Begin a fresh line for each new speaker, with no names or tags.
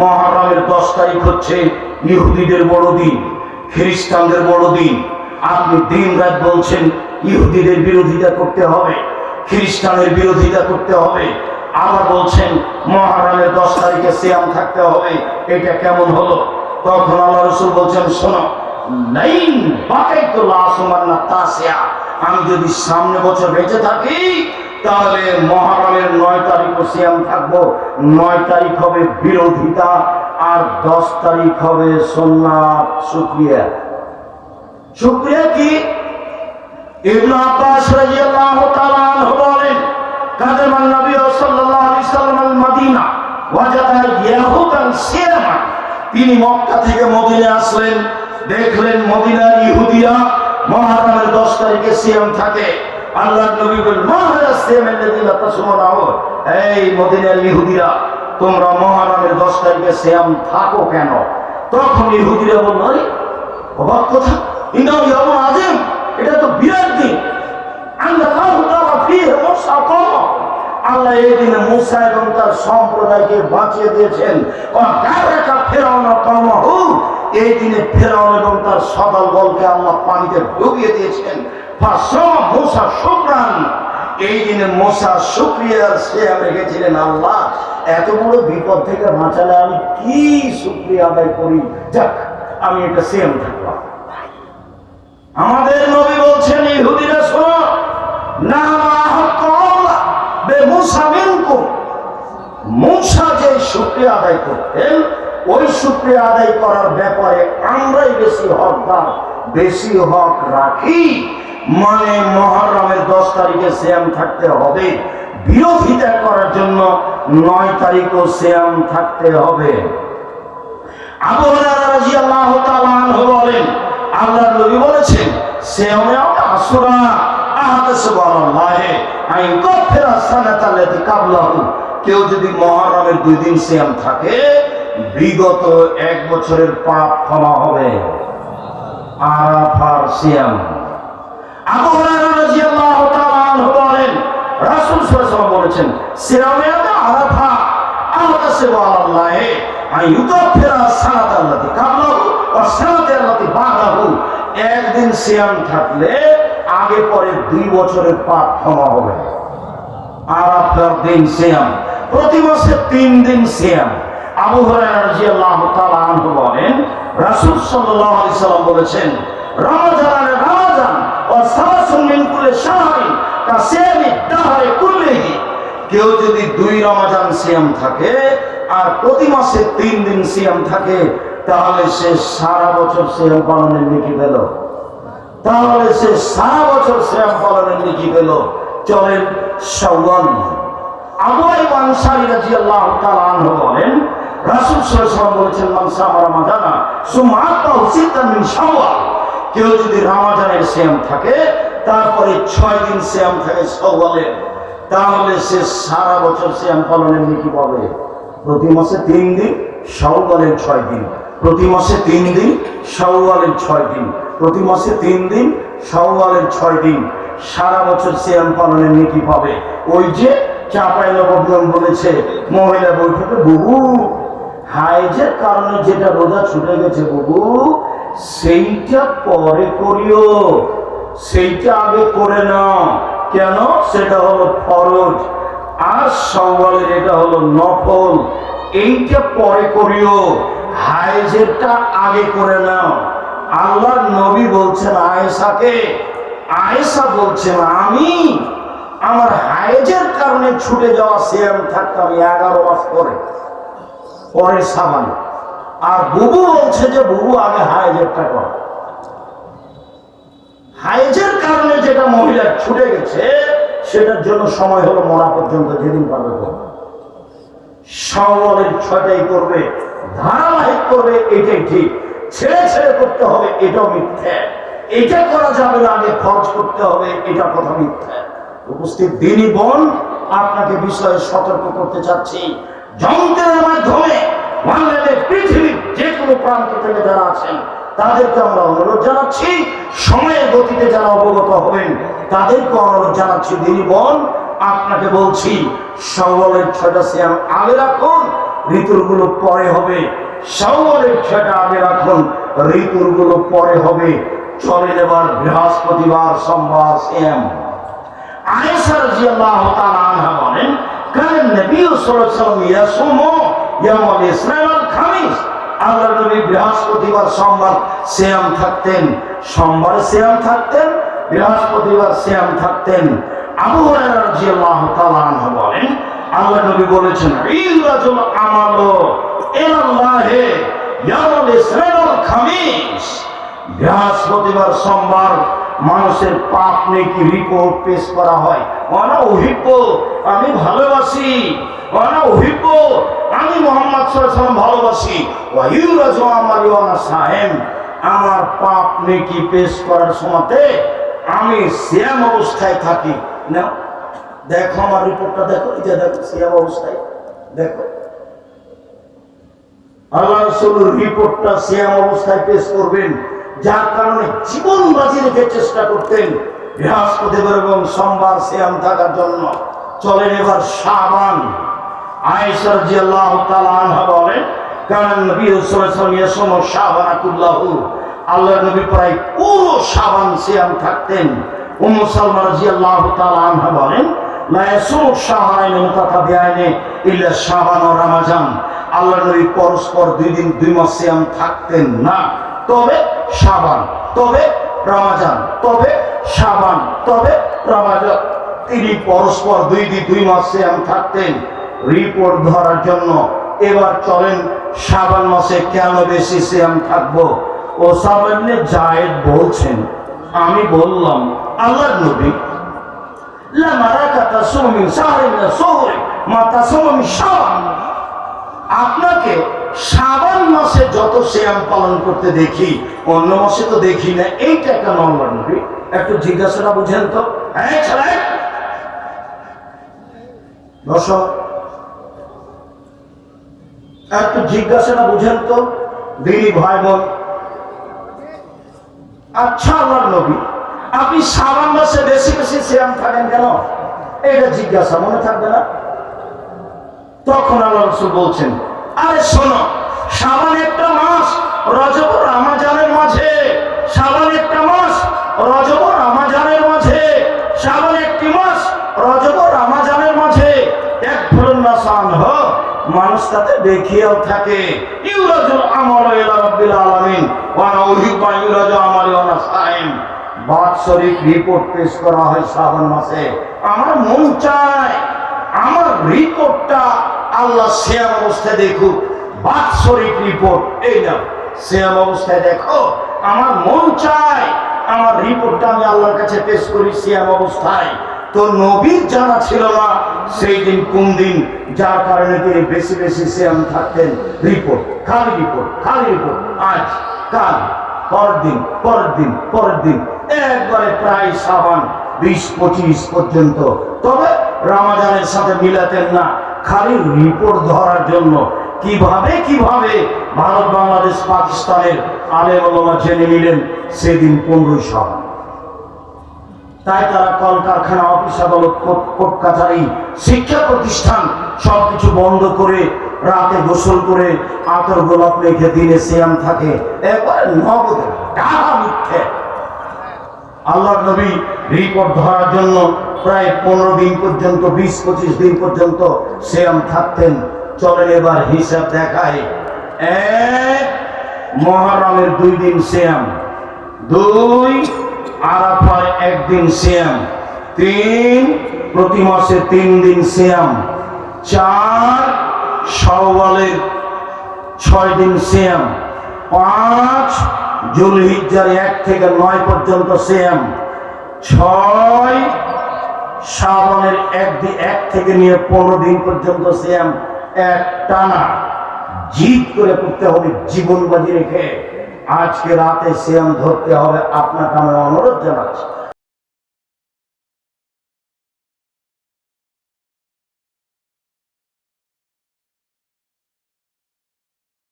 মহারামের দশ তারিখ হচ্ছে ইহুদিদের বড়দিন, খ্রিস্টানদের বড়দিন। আপনি দিন রাত বলছেন, ইহুদিদের বিরোধিতা করতে হবে, খ্রিস্টানের বিরোধিতা করতে হবে। আবার বলছেন, মহারামের দশ তারিখে সিয়াম থাকতে হবে, এটা কেমন হলো? তখন আল্লাহ রসুল বলছেন, শোনো, লাইন বাকাই তো লাসমান না তাসিয়া, আমি যদি সামনে বছর বেঁচে থাকি তাহলে মহারামের নয় সিয়াম থাকব, নয় তারিখ হবে বিরোধিতা আর দশ তারিখ হবে কি? মদিনা তিনি মক্কা থেকে মদিনায় আসলেন, দেখলেন মদিনার ইহুদিরা মহারামের দশ তারিখে সিয়াম থাকে। আল্লাহ নবী বলেন এই মদিনার ইহুদিরা, তোমরা মহারামের দশ তারিখে সিয়াম থাকো কেন? তখন ইহুদিরা বলল অবাক কথা আযীম এটা তো বিরাট দিন। আল্লাহ তাআলা ফিহি মুসা আল্লাহ এই দিনে মুসা এবং তার সম্প্রদায়কে বাঁচিয়ে দিয়েছেন। গায়রাকা ফেরাউন কওমহু। এই দিনে ফেরাউন এবং তার সদল বলকে আল্লাহ পানিতে ডুবিয়ে দিয়েছেন। ফাসমা মুসা শুকরান। এই দিনে মোসা শুক্রিয়ার সে রেখেছিলেন আল্লাহ। এত বড় বিপদ থেকে বাঁচালে আমি কি শুক্রিয়া আদায় করি? যাক, আমি এটা সেম থাকলাম আমাদের নবী বলছেন, ইহুদিরা শোনো না মুসা যে শুক্রিয়া আদায় করতেন, ওই শুক্রিয়া আদায় করার ব্যাপারে আমরাই বেশি হকদার, বেশি হক রাখি। মানে মহরমের দশ তারিখে শ্যাম থাকতে হবে। বিরোধিতা করার জন্য নয় তারিখও শ্যাম থাকতে হবে। বলেন কেউ যদি মুহররমের দুই দিন সিয়াম থাকে, বিগত এক বছরের পাপ ক্ষমা হবে। আরাফার সিয়াম। আবু হুরায়রা রাদিয়াল্লাহু তাআলা আনহু বলেন, রাসূল সাল্লাল্লাহু বলেছেন সিয়ামে আরাফা আহাদাসু আলাল্লাহি আইয়ুকাফিরা সানাতাল্লাতি কাবলাহু ওয়া সানাতাল্লাতি বাদাহু। একদিন সিয়াম থাকলে আগে পরে দুই বছরের পাপ ক্ষমা হবে। আর আপনার দিন সিয়াম, প্রতি মাসে তিন দিন সিয়াম। আবু হুরায়রা রাদিয়াল্লাহু তাআলা বলেন, রাসূল সাল্লাল্লাহু আলাইহি সাল্লাম বলেছেন, রমজান রমজান কেউ যদি দুই রমজান সিয়াম থাকে আর প্রতি মাসে তিন দিন সিয়াম থাকে, তাহলে সে সারা বছর সিয়াম পালনের নেকি পেল। তাহলে সে সারা বছর সিয়াম পালনের নেকি পেল। চলেন শাওয়াল। আবু আইয়ুব আনসারী রাদিয়াল্লাহু তাআলা আনহু বলেন, রাসূল সাল্লাল্লাহু আলাইহি ওয়াসাল্লাম বলেছেন, মান সামা রমাদানা, সুম্মা আতাহু সিত্তান মিন শাওয়াল। কেউ যদি রমাদানের সিয়াম থাকে, তারপরে ছয় দিন সিয়াম থাকে শাওয়ালের তাহলে সে সারা বছর সিয়াম পালনের নেকি পাবে। প্রতি মাসে তিন দিন শাওয়ালের ছয় দিন। প্রতি মাসে তিন দিন শাওয়ালের ছয় দিন। প্রতি মাসে তিন দিন শাওয়ালের ছয় দিন। সারা বছর শ্যাম পালনের নেকি পাবে। ওই যে চাপাই নবগ্রাম বলেছে, মহিলা বৈঠকে বহু হাইজের কারণে যেটা রোজা ছুটে গেছে বহু সেইটা পরে করিও। সেইটা আগে করে নাও। কেন? সেটা হলো ফরজ। আর সওয়ালের এটা হলো নফল, এইটা পরে করিও। হাইজেরটা আগে করে নাও। আল্লাহর নবী বলছেন আয়েশাকে, আয়েশা বলছেন, আমি আমার হাইজের কারণে ছুটে যাওয়া সিয়াম থাকতাম এগারো মাস পরে। পরে সামান আর বুবু বলছে যে, বুবু, আগে হাইজেরটা কর। হাইজের কারণে যেটা মহিলা ছুটে গেছে, সেটার জন্য সময় হলো মরা পর্যন্ত যেদিন পারবে করবে সওয়ালের ছয়টাই করবে, ধারাবাহিক করবে, এটাই ঠিক। ছেড়ে ছেড়ে করতে হবে, এটাও মিথ্যা। এটা করা যাবে না, আগে খরচ করতে হবে, এটা কথা মিথ্যা। উপস্থিত দিনই বোন, আপনাকে বিষয়ে সতর্ক করতে চাচ্ছি। যন্ত্রের মাধ্যমে বাংলাদেশ, পৃথিবীর যে কোনো প্রান্ত থেকে যারা আছেন, তাদেরকে আমরা অনুরোধ জানাচ্ছি, সময়ের গতিতে যারা অবগত হবেন, তাদেরকে অনুরোধ জানাচ্ছি, দিনী বোন, আপনাকে বলছি সওয়ালের ছয়টা সিয়াম আগে রাখুন ঋতুরগুলো পরে হবে। শাওয়ালের ছয়টা আগে রাখুন ঋতুরগুলো পরে হবে। চলে এবার বৃহস্পতিবার সোমবার সিএম আয়েশা রাদিয়াল্লাহু তাআলা আনহা বলেন কারণ নবী সাল্লাল্লাহু আলাইহি ওয়াসাল্লাম ইয়াসুমু ইয়াউমাল ইসলাম আল খামিস। আল্লাহ বৃহস্পতিবার সোমবার সিয়াম থাকতেন। সোমবার সিয়াম থাকতেন, বৃহস্পতিবার সিয়াম থাকতেন। আবু হুরায়রা রাদিয়াল্লাহু তাআলা আনহু বলেন আল্লাহ নবী বলেছেন ইল্লাজুল আমালু ইলাল্লাহি ইয়াউমাল ইসলাম আল খামিস। বৃহস্পতিবার সোমবার মানুষের পাপ নাকি রিপোর্ট পেশ করা হয়? মানে অভিজ্ঞ আমি ভালোবাসি। মানে অভিজ্ঞ আমি মোহাম্মদ সাল্লাম ভালোবাসি। আমারি সাহেম আমার পাপ নাকি পেশ করার সময়তে আমি শ্যাম অবস্থায় থাকি। না দেখো আমার রিপোর্টটা দেখো, এই যে দেখো শ্যাম অবস্থায়। দেখো। আল্লাহ রিপোর্টটা শ্যাম অবস্থায় পেশ করবেন। যার কারণে জীবন বাজি রেখে চেষ্টা করতেন বৃহস্পতিবার এবং সোমবার শ্যাম থাকার জন্য। চলেন এবার সাবান আয়েশার জি আল্লাহ আনহা বলেন কারণ নবী সাল্লাল্লাহু ইয়াসুমু শাবানা কুল্লাহু আল্লাহর নবী প্রায় পুরো সাবান শ্যাম থাকতেন। উম্মু সালমা রাদিয়াল্লাহু তাআলা আনহা বলেন আল্লাহর নবী পরস্পর দুই দিন দুই মাস থাকতেন না। তবে সাবান তবে রমাজান, তবে সাবান তবে রমাজান তিনি পরস্পর দুই দিন দুই মাস সিয়াম থাকতেন। রিপোর্ট ধরার জন্য এবার চলেন সাবান মাসে কেন বেশি সিয়াম থাকব? ও সাবান্নে জায়েদ বলছেন, আমি বললাম, আল্লাহর নবী আপনাকে শ্রাবণ মাসে যত শ্যাম পালন করতে দেখি, অন্য মাসে তো দেখি না। এইটা কেন আল্লাহ নবী একটু জিজ্ঞাসাটা বুঝেন তো। হ্যাঁ দর্শক একটু জিজ্ঞাসাটা বুঝেন তো। দিদি ভাই বোন আচ্ছা আল্লাহ নবী, আপনি শ্রাবণ মাসে বেশি বেশি শ্যাম থাকেন কেন? এটা জিজ্ঞাসা, মনে থাকবে না? তখন আল্লাহ বলছেন আরে শোনো, সাবান একটা মাস রজব রামাজানের মাঝে, সাবান একটা মাস রজব রামাজানের মাঝে, সাবান একটি মাস রজব রামাজানের মাঝে। এক ফলন না সান মানুষ তাতে দেখিয়াও থাকে। ইউরাজুল আমল ইলা রাব্বিল আলামিন, ওয়া নাউহিবা ইউরাজু আমালি ওয়া নাসাইম বাৎসরিক রিপোর্ট পেশ করা হয় শ্রাবণ মাসে। আমার মন চায়, আমার রিপোর্টটা আল্লাহ শ্যাম অবস্থায় দেখুক বাৎসরিক রিপোর্ট, এই না শ্যাম অবস্থায় দেখো, আমার মন চায়, আমার রিপোর্টটা আমি আল্লাহর কাছে পেশ করি শ্যাম অবস্থায়। তো নবীর জানা ছিল না সেই দিন কোন দিন, যার কারণে তিনি বেশি বেশি শ্যাম থাকতেন। রিপোর্ট, খালি রিপোর্ট খালি রিপোর্ট। আজ, কাল পরের দিন পরের দিন পরের দিন একবারে প্রায় সাবান, বিশ পঁচিশ পর্যন্ত। তবে রামাজানের সাথে মিলাতেন না। খালি রিপোর্ট ধরার জন্য কীভাবে কীভাবে ভারত, বাংলাদেশ, পাকিস্তানের আলেম জেনে নিলেন সেদিন পনেরোই সাবান তাই তারা কলকারখানা, অফিস আদালত কোর্ট- কাছারি শিক্ষা প্রতিষ্ঠান সবকিছু বন্ধ করে রাতে গোসল করে আতর গোলাপ রেখে দিনে সিয়াম থাকে, একবারে নগদ টাকা মিথ্যে। আল্লাহ নবী রিপোর্ট ধরার জন্য প্রায় পনেরো দিন পর্যন্ত, বিশ, পঁচিশ দিন পর্যন্ত শ্যাম থাকতেন। চলেন এবার হিসাব দেখায় এক, মহারমের দুই দিন শ্যাম। দুই আরাফার একদিন শ্যাম। তিন, প্রতি মাসে তিন দিন শ্যাম। চার সওয়ালের ছয় দিন শ্যাম। পাঁচ, জুলহিজ্জার এক থেকে নয় পর্যন্ত শ্যাম। ছয় শ্রাবণের এক এক থেকে নিয়ে পনেরো দিন পর্যন্ত সিএম এক টানা জিত করে করতে হবে জীবন বাজি রেখে। আজকে রাতে সিএম ধরতে হবে আপনাকে আমি অনুরোধ জানাচ্ছি।